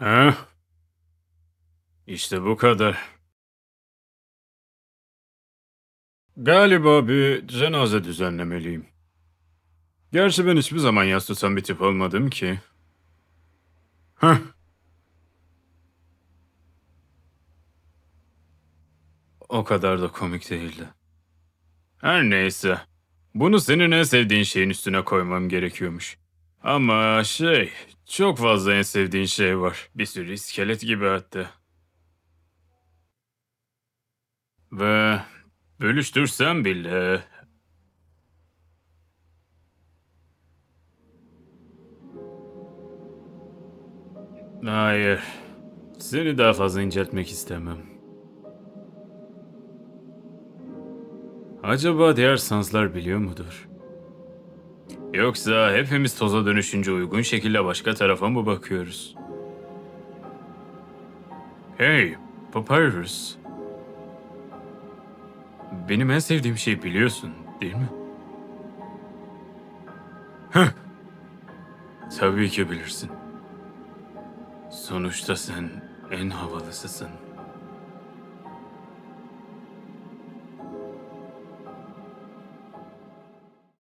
Ha? İşte bu kadar. Galiba bir cenaze düzenlemeliyim. Gerçi ben hiçbir zaman yas tutan bir tip olmadım ki. Hah. O kadar da komik değildi. Her neyse. Bunu senin en sevdiğin şeyin üstüne koymam gerekiyormuş. Ama şey, çok fazla en sevdiğin şey var. Bir sürü iskelet gibi hatta. Ve bölüştürsem bile... Hayır. Seni daha fazla inceltmek istemem. Acaba diğer sanslar biliyor mudur? Yoksa hepimiz toza dönüşünce uygun şekilde başka tarafa mı bakıyoruz? Hey, Papyrus. Benim en sevdiğim şeyi biliyorsun, değil mi? Heh. Tabii ki bilirsin. Sonuçta sen en havalısısın.